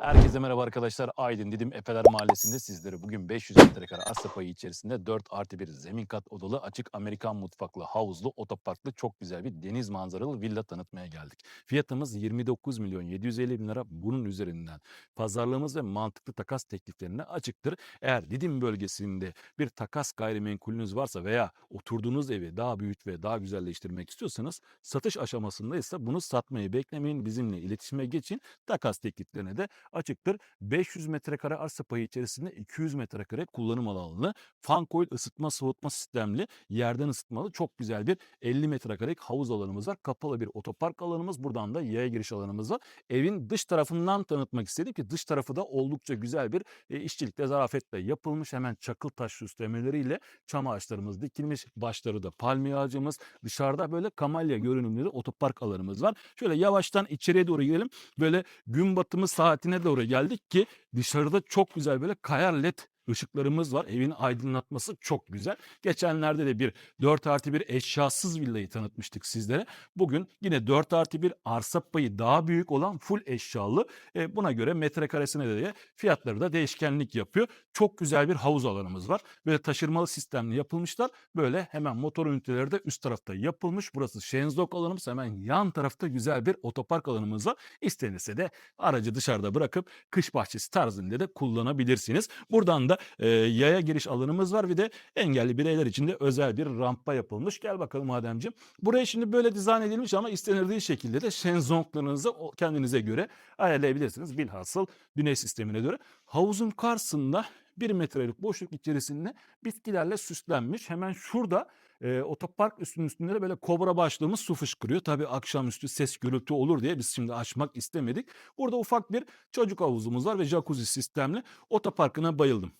Herkese merhaba arkadaşlar. Aydın Didim Epeler Mahallesi'nde sizlere bugün 500 metrekare arsa payı içerisinde 4 artı 1 zemin kat odalı açık Amerikan mutfaklı, havuzlu, otoparklı çok güzel bir deniz manzaralı villa tanıtmaya geldik. Fiyatımız 29 milyon 750 bin lira. Bunun üzerinden pazarlığımız ve mantıklı takas tekliflerine açıktır. Eğer Didim bölgesinde bir takas gayrimenkulünüz varsa veya oturduğunuz evi daha büyüt ve daha güzelleştirmek istiyorsanız satış aşamasındaysa bunu satmayı beklemeyin. Bizimle iletişime geçin. Takas tekliflerine de açıktır. 500 metrekare arsa payı içerisinde 200 metrekare kullanım alanlı fan coil ısıtma soğutma sistemli yerden ısıtmalı çok güzel bir 50 metrekarelik havuz alanımız var. Kapalı bir otopark alanımız. Buradan da yaya giriş alanımız var. Evin dış tarafından tanıtmak istedim ki dış tarafı da oldukça güzel bir e, işçilikle zarafetle yapılmış. Hemen çakıl taş süslemeleriyle çam ağaçlarımız dikilmiş. Başları da palmiye ağacımız. Dışarıda böyle kamalya görünümlü de otopark alanımız var. Şöyle yavaştan içeriye doğru girelim. Böyle gün batımı saatine doğru geldik ki dışarıda çok güzel böyle kayar led ışıklarımız var. Evin aydınlatması çok güzel. Geçenlerde de bir 4 artı 1 eşyasız villayı tanıtmıştık sizlere. Bugün yine 4 artı 1 arsa payı daha büyük olan full eşyalı. E, buna göre metrekaresine de fiyatları da değişkenlik yapıyor. Çok güzel bir havuz alanımız var. Böyle taşırmalı sistemli yapılmışlar. Böyle hemen motor üniteleri de üst tarafta yapılmış. Burası Shenzok alanımız. Hemen yan tarafta güzel bir otopark alanımız var. İstenirse de aracı dışarıda bırakıp kış bahçesi tarzında da kullanabilirsiniz. Buradan da e, yaya giriş alanımız var. Bir de engelli bireyler için de özel bir rampa yapılmış. Gel bakalım Ademciğim. Buraya şimdi böyle dizayn edilmiş ama istenildiği şekilde de şenzonglarınızı kendinize göre ayarlayabilirsiniz. Bilhasıl güneş sistemine göre. Havuzun karşısında bir metrelik boşluk içerisinde bitkilerle süslenmiş. Hemen şurada e, otopark üstünün üstünde de böyle kobra başlığımız su fışkırıyor. Tabii akşamüstü ses gürültü olur diye biz şimdi açmak istemedik. Burada ufak bir çocuk havuzumuz var ve jacuzzi sistemli. Otoparkına bayıldım.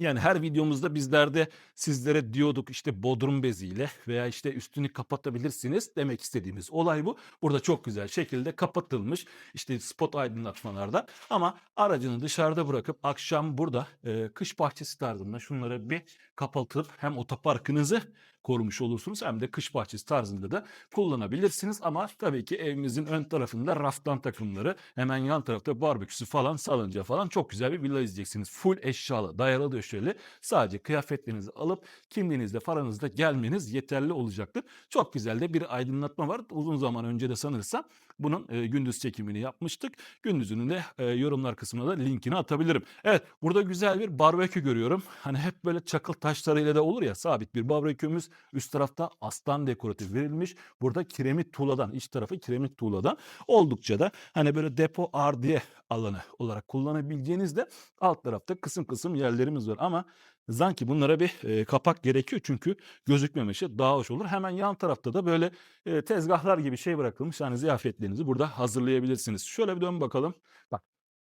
Yani her videomuzda bizler de sizlere diyorduk işte bodrum beziyle veya işte üstünü kapatabilirsiniz demek istediğimiz olay bu. Burada çok güzel şekilde kapatılmış işte spot aydınlatmalarda ama aracını dışarıda bırakıp akşam burada e, kış bahçesi tarzında şunları bir kapatıp hem otoparkınızı korumuş olursunuz hem de kış bahçesi tarzında da kullanabilirsiniz. Ama tabii ki evimizin ön tarafında raftan takımları hemen yan tarafta barbeküsü falan salınca falan çok güzel bir villa izleyeceksiniz. Full eşyalı dayalı döşeli sadece kıyafetlerinizi alıp kimliğinizle paranızla gelmeniz yeterli olacaktır. Çok güzel de bir aydınlatma var. Uzun zaman önce de sanırsam bunun e, gündüz çekimini yapmıştık. Gündüzünün de e, yorumlar kısmına da linkini atabilirim. Evet burada güzel bir barbekü görüyorum. Hani hep böyle çakıl taşlarıyla da olur ya sabit bir barbekümüz. Üst tarafta aslan dekoratif verilmiş. Burada kiremit tuğladan iç tarafı kiremit tuğladan oldukça da hani böyle depo ardiye alanı olarak kullanabileceğiniz de alt tarafta kısım kısım yerlerimiz var ama Zanki bunlara bir e, kapak gerekiyor çünkü gözükmemesi daha hoş olur. Hemen yan tarafta da böyle e, tezgahlar gibi şey bırakılmış. Yani ziyafetlerinizi burada hazırlayabilirsiniz. Şöyle bir dön bakalım. Bak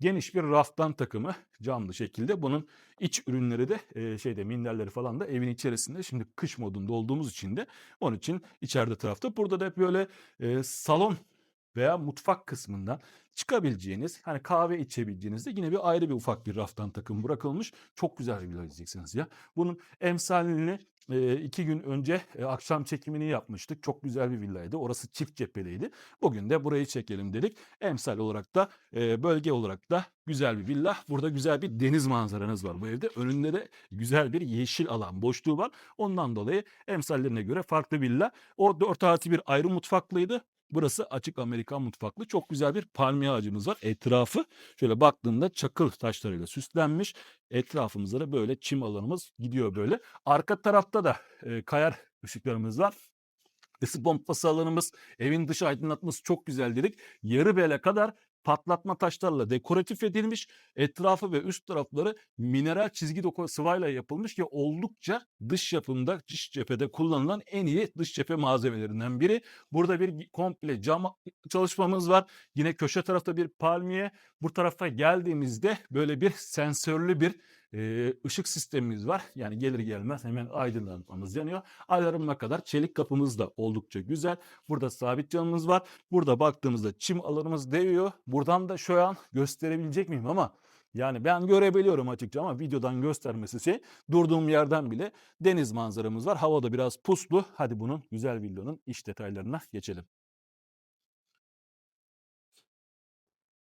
geniş bir raftan takımı camlı şekilde. Bunun iç ürünleri de e, şeyde minderleri falan da evin içerisinde. Şimdi kış modunda olduğumuz için de onun için içeride tarafta. Burada da hep böyle e, salon veya mutfak kısmından çıkabileceğiniz hani kahve içebileceğinizde yine bir ayrı bir ufak bir raftan takım bırakılmış. Çok güzel bir izleyeceksiniz ya. Bunun emsalini e, iki gün önce e, akşam çekimini yapmıştık. Çok güzel bir villaydı. Orası çift cepheliydi. Bugün de burayı çekelim dedik. Emsal olarak da e, bölge olarak da güzel bir villa. Burada güzel bir deniz manzaranız var bu evde. Önünde de güzel bir yeşil alan boşluğu var. Ondan dolayı emsallerine göre farklı villa. O 4 artı bir ayrı mutfaklıydı. Burası açık Amerikan mutfaklı. Çok güzel bir palmiye ağacımız var. Etrafı şöyle baktığımda çakıl taşlarıyla süslenmiş. Etrafımızda da böyle çim alanımız gidiyor böyle. Arka tarafta da e, kayar ışıklarımız var. Isı pompası alanımız, evin dış aydınlatması çok güzel dedik. Yarı bele kadar patlatma taşlarla dekoratif edilmiş. Etrafı ve üst tarafları mineral çizgi doku sıvayla yapılmış ki oldukça dış yapımda, dış cephede kullanılan en iyi dış cephe malzemelerinden biri. Burada bir komple cam çalışmamız var. Yine köşe tarafta bir palmiye. Bu tarafa geldiğimizde böyle bir sensörlü bir e, ışık sistemimiz var. Yani gelir gelmez hemen aydınlatmamız yanıyor. Alarmına kadar çelik kapımız da oldukça güzel. Burada sabit camımız var. Burada baktığımızda çim alanımız değiyor. Buradan da şu an gösterebilecek miyim ama yani ben görebiliyorum açıkça ama videodan göstermesi şey durduğum yerden bile deniz manzaramız var. Havada biraz puslu. Hadi bunun güzel villanın iç detaylarına geçelim.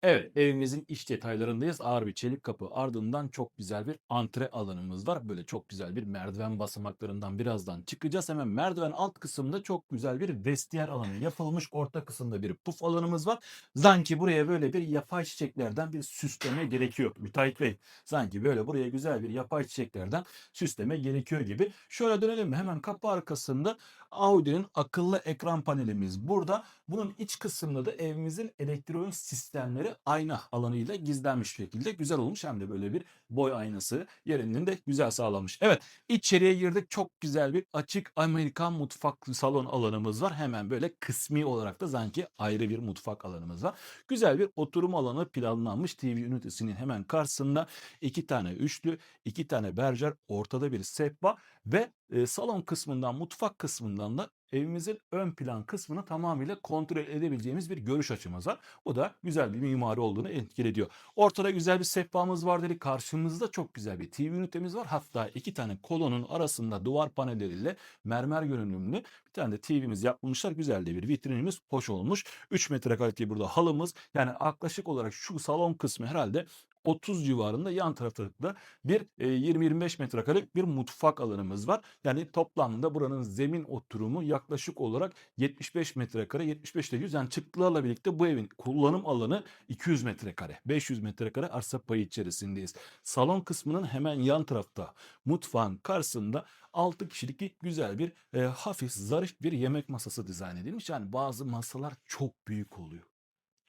Evet, evimizin iç detaylarındayız. Ağır bir çelik kapı. Ardından çok güzel bir antre alanımız var. Böyle çok güzel bir merdiven basamaklarından birazdan çıkacağız. Hemen merdiven alt kısımda çok güzel bir vestiyer alanı yapılmış. Orta kısımda bir puf alanımız var. Sanki buraya böyle bir yapay çiçeklerden bir süsleme gerekiyor. Müteahhit Bey, sanki böyle buraya güzel bir yapay çiçeklerden süsleme gerekiyor gibi. Şöyle dönelim mi? Hemen kapı arkasında Audi'nin akıllı ekran panelimiz burada. Bunun iç kısmında da evimizin elektronik sistemleri ayna alanıyla gizlenmiş şekilde güzel olmuş. Hem de böyle bir boy aynası yerinin de güzel sağlanmış. Evet içeriye girdik. Çok güzel bir açık Amerikan mutfak salon alanımız var. Hemen böyle kısmi olarak da sanki ayrı bir mutfak alanımız var. Güzel bir oturum alanı planlanmış. TV ünitesinin hemen karşısında iki tane üçlü, iki tane berjer, ortada bir sehpa ve salon kısmından, mutfak kısmından da evimizin ön plan kısmını tamamıyla kontrol edebileceğimiz bir görüş açımız var. O da güzel bir mimari olduğunu etkili ediyor. Ortada güzel bir sehpamız var dedi. Karşımızda çok güzel bir TV ünitemiz var. Hatta iki tane kolonun arasında duvar panelleriyle mermer görünümlü bir tane de TV'miz yapılmışlar. Güzel de bir vitrinimiz hoş olmuş. 3 metrekarelik burada halımız. Yani yaklaşık olarak şu salon kısmı herhalde 30 civarında yan tarafta da bir e, 20-25 metrekarelik bir mutfak alanımız var. Yani toplamda buranın zemin oturumu yaklaşık olarak 75 metrekare 75 ile 100 yani çıktılarla birlikte bu evin kullanım alanı 200 metrekare 500 metrekare arsa payı içerisindeyiz. Salon kısmının hemen yan tarafta mutfağın karşısında 6 kişilik güzel bir e, hafif zarif bir yemek masası dizayn edilmiş. Yani bazı masalar çok büyük oluyor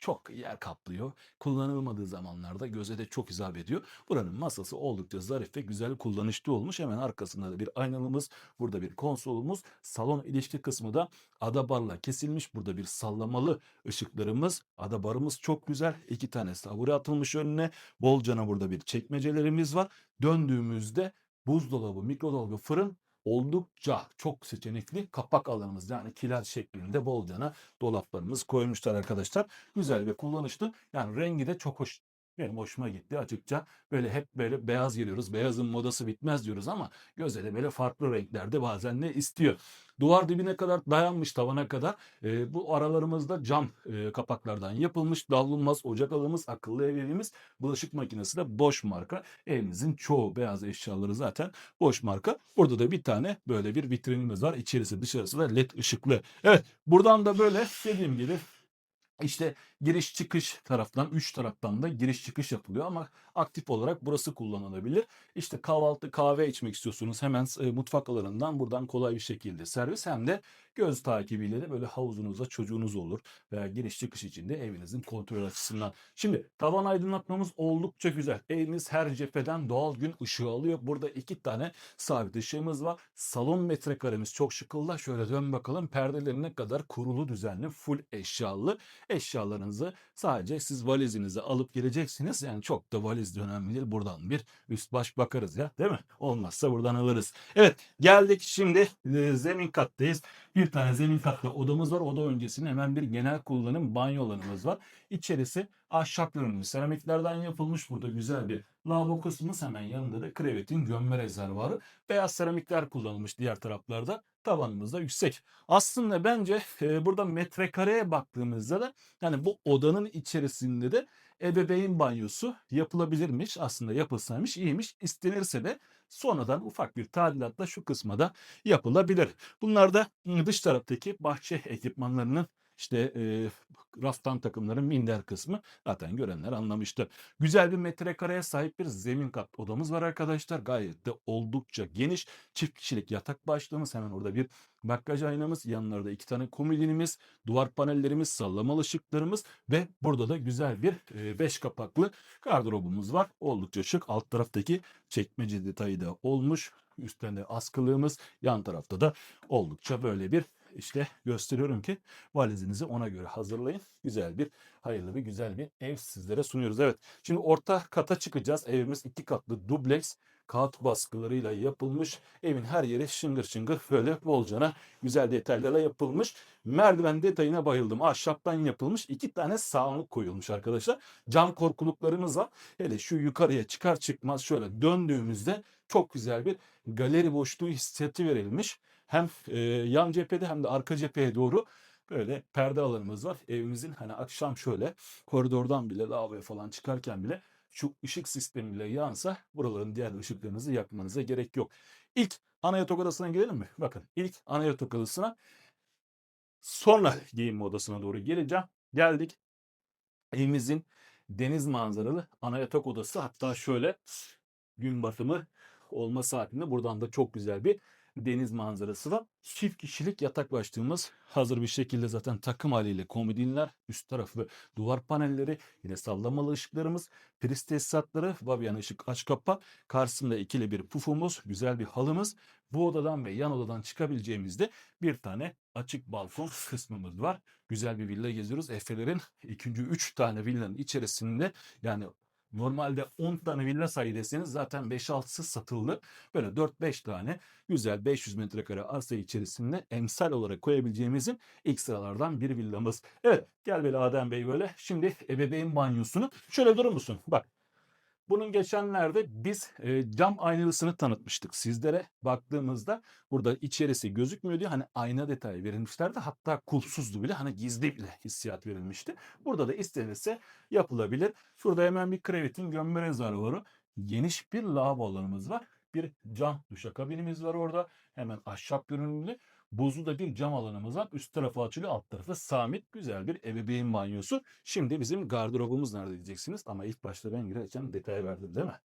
çok yer kaplıyor. Kullanılmadığı zamanlarda göze de çok hitap ediyor. Buranın masası oldukça zarif ve güzel kullanışlı olmuş. Hemen arkasında da bir aynalımız, burada bir konsolumuz. Salon ilişki kısmı da adabarla kesilmiş. Burada bir sallamalı ışıklarımız. Adabarımız çok güzel. İki tane savuri atılmış önüne. Bolcana burada bir çekmecelerimiz var. Döndüğümüzde buzdolabı, mikrodalga, fırın oldukça çok seçenekli kapak alanımız yani kiler şeklinde bolcana dolaplarımız koymuşlar arkadaşlar. Güzel ve kullanışlı. Yani rengi de çok hoş. Benim hoşuma gitti açıkça. Böyle hep böyle beyaz geliyoruz. Beyazın modası bitmez diyoruz ama göze de böyle farklı renklerde bazen ne istiyor. Duvar dibine kadar dayanmış tavana kadar. E, bu aralarımızda cam e, kapaklardan yapılmış. Davlumbaz ocak alımız, akıllı ev evimiz, bulaşık makinesi de boş marka. Evimizin çoğu beyaz eşyaları zaten boş marka. Burada da bir tane böyle bir vitrinimiz var. İçerisi dışarısı da led ışıklı. Evet buradan da böyle dediğim gibi işte giriş çıkış taraftan, üç taraftan da giriş çıkış yapılıyor ama aktif olarak burası kullanılabilir. İşte kahvaltı, kahve içmek istiyorsunuz hemen e, mutfak alanından buradan kolay bir şekilde servis hem de göz takibiyle de böyle havuzunuzda çocuğunuz olur veya giriş çıkış içinde evinizin kontrol açısından. Şimdi tavan aydınlatmamız oldukça güzel. Evimiz her cepheden doğal gün ışığı alıyor. Burada iki tane sabit ışığımız var. Salon metrekaremiz çok şıkılda. Şöyle dön bakalım perdelerine kadar kurulu düzenli full eşyalı eşyalarınızı sadece siz valizinize alıp geleceksiniz. Yani çok da valiz de önemli değil. Buradan bir üst baş bakarız ya değil mi? Olmazsa buradan alırız. Evet geldik şimdi zemin kattayız. Bir tane zemin katlı odamız var. Oda öncesinde hemen bir genel kullanım banyo alanımız var. İçerisi ahşap görünümlü seramiklerden yapılmış. Burada güzel bir lavabo kısmımız hemen yanında da krevetin gömme rezervuarı. Beyaz seramikler kullanılmış diğer taraflarda. Tavanımız da yüksek. Aslında bence e, burada metrekareye baktığımızda da yani bu odanın içerisinde de ebeveyn banyosu yapılabilirmiş. Aslında yapılsaymış iyiymiş. İstenirse de sonradan ufak bir tadilatla şu kısma da yapılabilir. Bunlar da dış taraftaki bahçe ekipmanlarının işte e, raftan takımların minder kısmı zaten görenler anlamıştır. Güzel bir metrekareye sahip bir zemin kat odamız var arkadaşlar. Gayet de oldukça geniş. Çift kişilik yatak başlığımız hemen orada bir makyaj aynamız. Yanlarda iki tane komodinimiz, duvar panellerimiz, sallamalı ışıklarımız ve burada da güzel bir 5 kapaklı gardırobumuz var. Oldukça şık. Alt taraftaki çekmece detayı da olmuş. Üstten de askılığımız, yan tarafta da oldukça böyle bir işte gösteriyorum ki valizinizi ona göre hazırlayın. Güzel bir, hayırlı bir, güzel bir ev sizlere sunuyoruz. Evet, şimdi orta kata çıkacağız. Evimiz iki katlı dubleks kağıt baskılarıyla yapılmış. Evin her yeri şıngır şıngır böyle bolcana güzel detaylarla yapılmış. Merdiven detayına bayıldım. Ahşaptan yapılmış. iki tane sağlık koyulmuş arkadaşlar. Cam korkuluklarımız var. Hele şu yukarıya çıkar çıkmaz şöyle döndüğümüzde çok güzel bir galeri boşluğu hissiyatı verilmiş hem e, yan cephede hem de arka cepheye doğru böyle perde alanımız var. Evimizin hani akşam şöyle koridordan bile lavaboya falan çıkarken bile şu ışık sistemiyle yansa buraların diğer ışıklarınızı yakmanıza gerek yok. İlk ana yatak odasına girelim mi? Bakın ilk ana yatak odasına sonra giyinme odasına doğru geleceğim. Geldik. Evimizin deniz manzaralı ana yatak odası hatta şöyle gün batımı olma saatinde buradan da çok güzel bir deniz manzarası var. Çift kişilik yatak başlığımız hazır bir şekilde zaten takım haliyle komodinler, üst tarafı duvar panelleri, yine sallamalı ışıklarımız, priz tesisatları, Vabian ışık aç kapa, karşısında ikili bir pufumuz, güzel bir halımız. Bu odadan ve yan odadan çıkabileceğimizde bir tane açık balkon kısmımız var. Güzel bir villa geziyoruz. Efe'lerin ikinci üç tane villanın içerisinde yani Normalde 10 tane villa sayı deseniz zaten 5-6'sı satıldı. Böyle 4-5 tane güzel 500 metrekare arsa içerisinde emsal olarak koyabileceğimizin ilk sıralardan bir villamız. Evet gel böyle Adem Bey böyle. Şimdi ebeveyn banyosunu şöyle durur musun? Bak bunun geçenlerde biz e, cam aynalısını tanıtmıştık sizlere. Baktığımızda burada içerisi gözükmüyor diye hani ayna detayı verilmişlerdi. Hatta kulsuzdu bile hani gizli bile hissiyat verilmişti. Burada da istenirse yapılabilir. Şurada hemen bir krevetin gömme rezervuarı. Geniş bir lavabo alanımız var. Bir cam duşakabinimiz var orada. Hemen ahşap görünümlü. Buzlu da bir cam alanımız var. Üst tarafı açılıyor, alt tarafı samit. Güzel bir ebeveyn banyosu. Şimdi bizim gardırobumuz nerede diyeceksiniz. Ama ilk başta ben girerken detay verdim değil mi?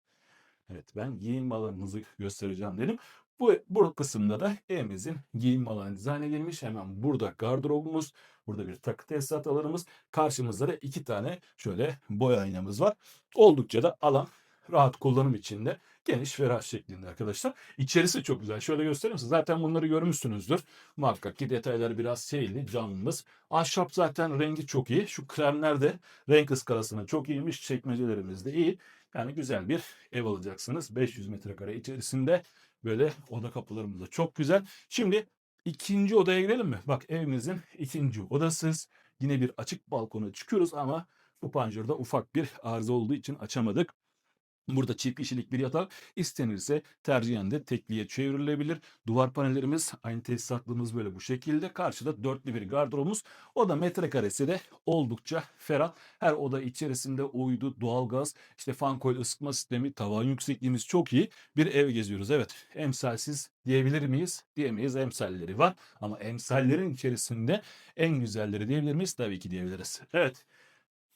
Evet ben giyinme alanımızı göstereceğim dedim. Bu, bu kısımda da evimizin giyinme alanı dizayn edilmiş. Hemen burada gardırobumuz, burada bir takı tesisat alanımız. Karşımızda da iki tane şöyle boy aynamız var. Oldukça da alan rahat kullanım içinde geniş ferah şeklinde arkadaşlar. İçerisi çok güzel. Şöyle göstereyim size. Zaten bunları görmüşsünüzdür. Muhakkak ki detayları biraz şeyli, canlımız. Ahşap zaten rengi çok iyi. Şu kremler de renk ıskalasına çok iyiymiş. Çekmecelerimiz de iyi. Yani güzel bir ev alacaksınız. 500 metrekare içerisinde böyle oda kapılarımız da çok güzel. Şimdi ikinci odaya girelim mi? Bak evimizin ikinci odasız. Yine bir açık balkona çıkıyoruz ama bu panjurda ufak bir arıza olduğu için açamadık. Burada çift kişilik bir yatak istenirse tercihen de tekliye çevrilebilir. Duvar panellerimiz aynı tesisatlığımız böyle bu şekilde. Karşıda dörtlü bir gardırobumuz. O da metrekaresi de oldukça ferah. Her oda içerisinde uydu, doğalgaz, işte fan coil ısıtma sistemi, tavan yüksekliğimiz çok iyi. Bir ev geziyoruz. Evet emsalsiz diyebilir miyiz? Diyemeyiz emsalleri var. Ama emsallerin içerisinde en güzelleri diyebilir miyiz? Tabii ki diyebiliriz. Evet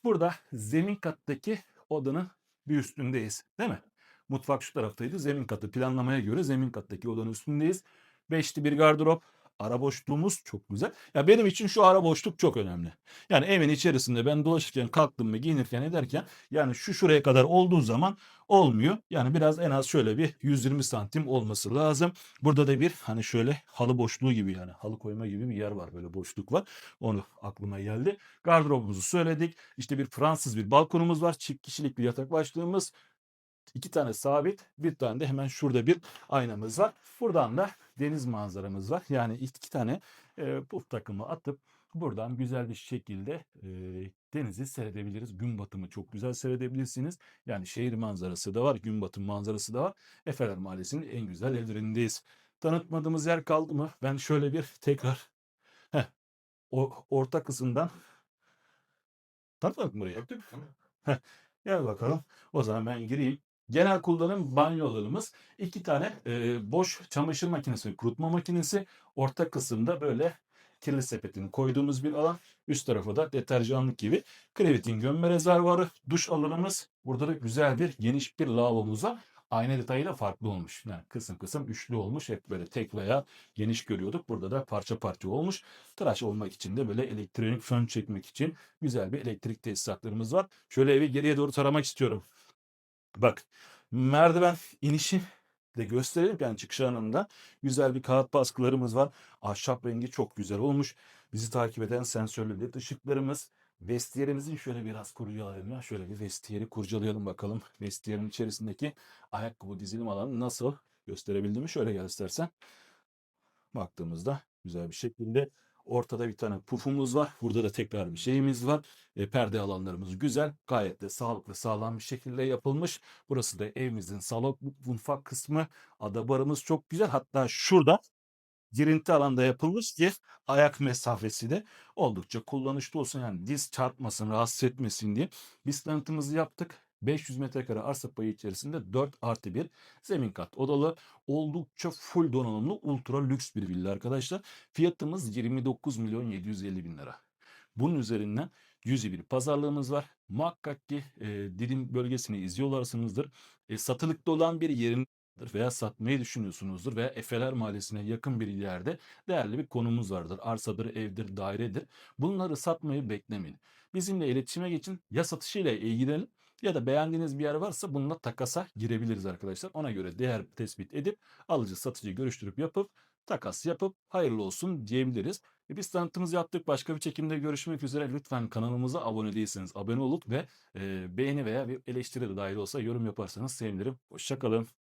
burada zemin kattaki odanın bir üstündeyiz. Değil mi? Mutfak şu taraftaydı. Zemin katı planlamaya göre zemin kattaki odanın üstündeyiz. Beşli bir gardırop. Ara boşluğumuz çok güzel. Ya benim için şu ara boşluk çok önemli. Yani evin içerisinde ben dolaşırken, kalktım ve giyinirken ederken yani şu şuraya kadar olduğu zaman olmuyor. Yani biraz en az şöyle bir 120 santim olması lazım. Burada da bir hani şöyle halı boşluğu gibi yani halı koyma gibi bir yer var böyle boşluk var. Onu aklıma geldi. Gardırobumuzu söyledik. İşte bir Fransız bir balkonumuz var. Çift kişilik bir yatak başlığımız. İki tane sabit, bir tane de hemen şurada bir aynamız var. Buradan da deniz manzaramız var. Yani iki tane e, puf takımı atıp buradan güzel bir şekilde e, denizi seyredebiliriz. Gün batımı çok güzel seyredebilirsiniz. Yani şehir manzarası da var, gün batım manzarası da var. Efeler Mahallesi'nin en güzel evlerindeyiz. Tanıtmadığımız yer kaldı mı? Ben şöyle bir tekrar heh, o orta kısımdan tanıtmadık mı burayı? Heh, Gel bakalım. O zaman ben gireyim. Genel kullanım banyo alanımız. iki tane e, boş çamaşır makinesi, kurutma makinesi. Orta kısımda böyle kirli sepetini koyduğumuz bir alan. Üst tarafı da deterjanlık gibi. Krevetin gömme rezervuarı, duş alanımız. Burada da güzel bir geniş bir lavabomuz var. Ayna detayıyla farklı olmuş. Yani kısım kısım üçlü olmuş. Hep böyle tek veya geniş görüyorduk. Burada da parça parça olmuş. Tıraş olmak için de böyle elektronik fön çekmek için güzel bir elektrik tesisatlarımız var. Şöyle evi geriye doğru taramak istiyorum. Bak merdiven inişi de gösterelim yani çıkış anında. Güzel bir kağıt baskılarımız var. Ahşap rengi çok güzel olmuş. Bizi takip eden sensörlü led ışıklarımız. Vestiyerimizin şöyle biraz kurcalayalım ya. Şöyle bir vestiyeri kurcalayalım bakalım. Vestiyerin içerisindeki ayakkabı dizilim alanı nasıl gösterebildim mi? Şöyle gel istersen. Baktığımızda güzel bir şekilde ortada bir tane pufumuz var. Burada da tekrar bir şeyimiz var. E, perde alanlarımız güzel. Gayet de sağlıklı sağlam bir şekilde yapılmış. Burası da evimizin salon mutfak kısmı. Ada barımız çok güzel. Hatta şurada girinti alanda yapılmış ki ayak mesafesi de oldukça kullanışlı olsun. Yani diz çarpmasın, rahatsız etmesin diye. Biz tanıtımımızı yaptık. 500 metrekare arsa payı içerisinde 4 artı 1 zemin kat odalı oldukça full donanımlı ultra lüks bir villa arkadaşlar. Fiyatımız 29 milyon 750 bin lira. Bunun üzerinden 101 pazarlığımız var. Muhakkak ki e, Didim bölgesini izliyorlarsanızdır. E, satılıkta olan bir yerin veya satmayı düşünüyorsunuzdur veya Efeler Mahallesi'ne yakın bir yerde değerli bir konumuz vardır. Arsadır, evdir, dairedir. Bunları satmayı beklemeyin. Bizimle iletişime geçin. Ya satışıyla ilgilenin ya da beğendiğiniz bir yer varsa bununla takasa girebiliriz arkadaşlar. Ona göre değer tespit edip alıcı satıcı görüştürüp yapıp takas yapıp hayırlı olsun diyebiliriz. E biz tanıtımımızı yaptık. Başka bir çekimde görüşmek üzere. Lütfen kanalımıza abone değilseniz abone olup ve e, beğeni veya bir eleştiri de dahil olsa yorum yaparsanız sevinirim. Hoşçakalın.